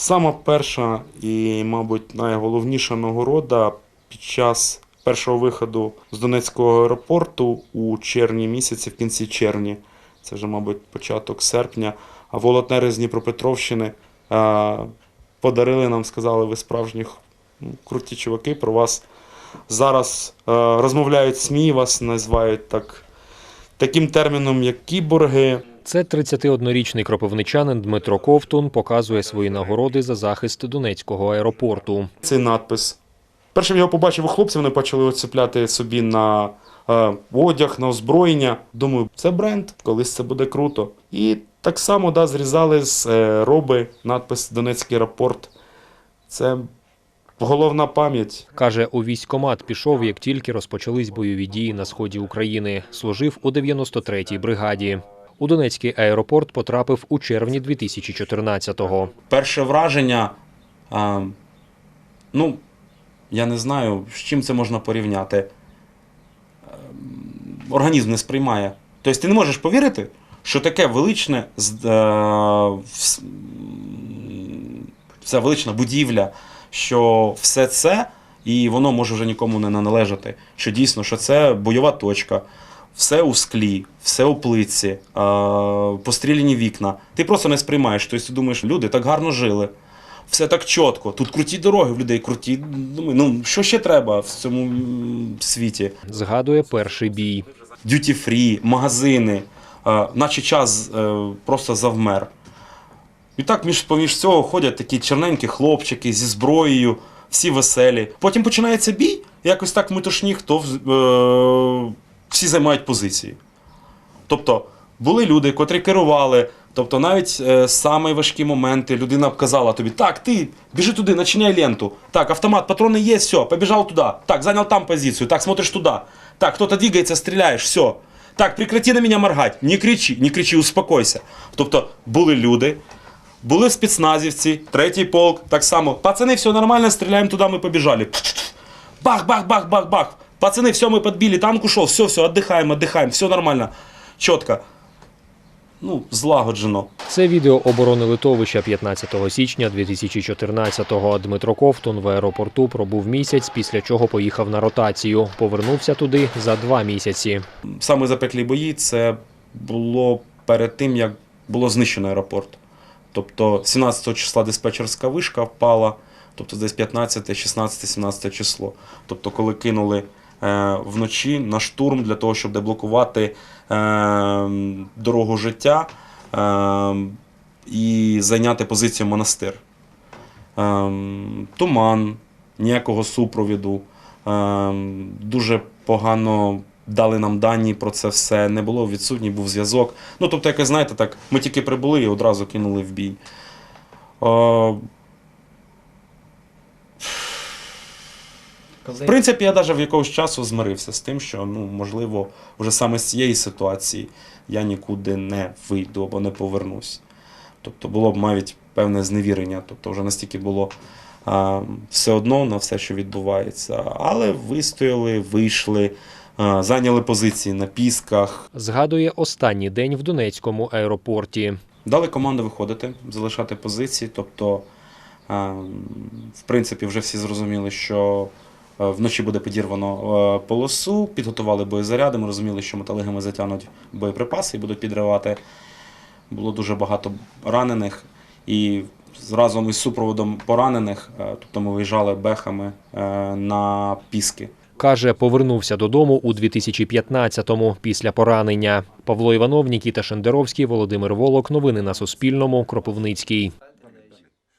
Сама перша і, мабуть, найголовніша нагорода під час першого виходу з Донецького аеропорту у червні місяці, в кінці червня, це вже, мабуть, початок серпня, а волонтери з Дніпропетровщини е, подарили нам, сказали, ви справжні ну, круті чуваки, про вас. Зараз е, розмовляють СМІ, вас називають так, таким терміном, як кіборги. Це 31-річний кропивничанин Дмитро Ковтун показує свої нагороди за захист Донецького аеропорту. цей надпис. Першим його побачив у хлопців, вони почали оцепляти собі на е, одяг, на озброєння. Думаю, це бренд, колись це буде круто. І так само да, зрізали з е, роби надпис Донецький аеропорт. Це головна пам'ять. Каже, у військкомат пішов, як тільки розпочались бойові дії на сході України. Служив у 93-й бригаді. У Донецький аеропорт потрапив у червні 2014-го. Перше враження, а, ну, я не знаю, з чим це можна порівняти. Ем, Організм не сприймає. Тобто ти не можеш повірити, що таке величне, е, ця велична будівля, що все це, і воно може вже нікому не належати. Що дійсно, що це бойова точка, все у склі, все у плитці, постріляні вікна. Ти просто не сприймаєш. Тобто ти думаєш, люди так гарно жили. Все так чітко. Тут круті дороги в людей, круті. Думаю, ну що ще треба в цьому світі? Згадує перший бій. Дюті фрі, магазини, наче час е, просто завмер. І так між поміж цього ходять такі черненькі хлопчики зі зброєю, всі веселі. Потім починається бій, якось так метушні, хто в- е, всі займають позиції. Тобто були люди, котрі керували. Тобто навіть е, самі важкі моменти людина казала тобі: так, ти біжи туди, начиняй ленту. Так, автомат, патрони є, все, побіжав туди. Так, зайняв там позицію. Так, смотриш туди. Так, хто-то двигається, стріляєш, все. Так, прекрати на мене моргати. Не кричи, не кричи, успокойся. Тобто були люди, були спецназівці, третій полк, так само. Пацани, все нормально, стріляємо туди, ми побіжали. Бах, бах, бах, бах, бах. Пацаны, все, мы подбили, танк ушел, все, все, отдыхаем, отдыхаем, все нормально. Четко. Ну, злагоджено. Це відео оборони литовища 15 січня 2014-го. Дмитро Ковтун в аеропорту пробув місяць, після чого поїхав на ротацію. Повернувся туди за два місяці. Саме запеклі бої це було перед тим, як було знищено аеропорт. Тобто 17 числа диспетчерська вишка впала, тобто десь 15, 16, 17 число. Тобто, коли кинули е, вночі на штурм для того, щоб деблокувати е, дорогу життя е, і зайняти позицію монастир. Туман, ніякого супровіду. Дуже погано дали нам дані про це все. Не було відсутній, був зв'язок. Ну, тобто, якось, знаєте, так, ми тільки прибули і одразу кинули в бій. Е, в принципі, я навіть в якогось часу змирився з тим, що ну, можливо, вже саме з цієї ситуації я нікуди не вийду або не повернусь. Тобто було б навіть певне зневірення. Тобто вже настільки було а, все одно на все, що відбувається. Але вистояли, вийшли, а, зайняли позиції на пісках. Згадує останній день в Донецькому аеропорті. Дали команду виходити, залишати позиції. Тобто, а, в принципі, вже всі зрозуміли, що вночі буде підірвано е, полосу, підготували боєзаряди. Ми розуміли, що металигами затягнуть боєприпаси і будуть підривати. Було дуже багато ранених. І разом із супроводом поранених, е, тобто ми виїжджали бехами е, на піски. Каже, повернувся додому у 2015-му після поранення. Павло Іванов, Нікіта Шендеровський, Володимир Волок. Новини на Суспільному. Кропивницький.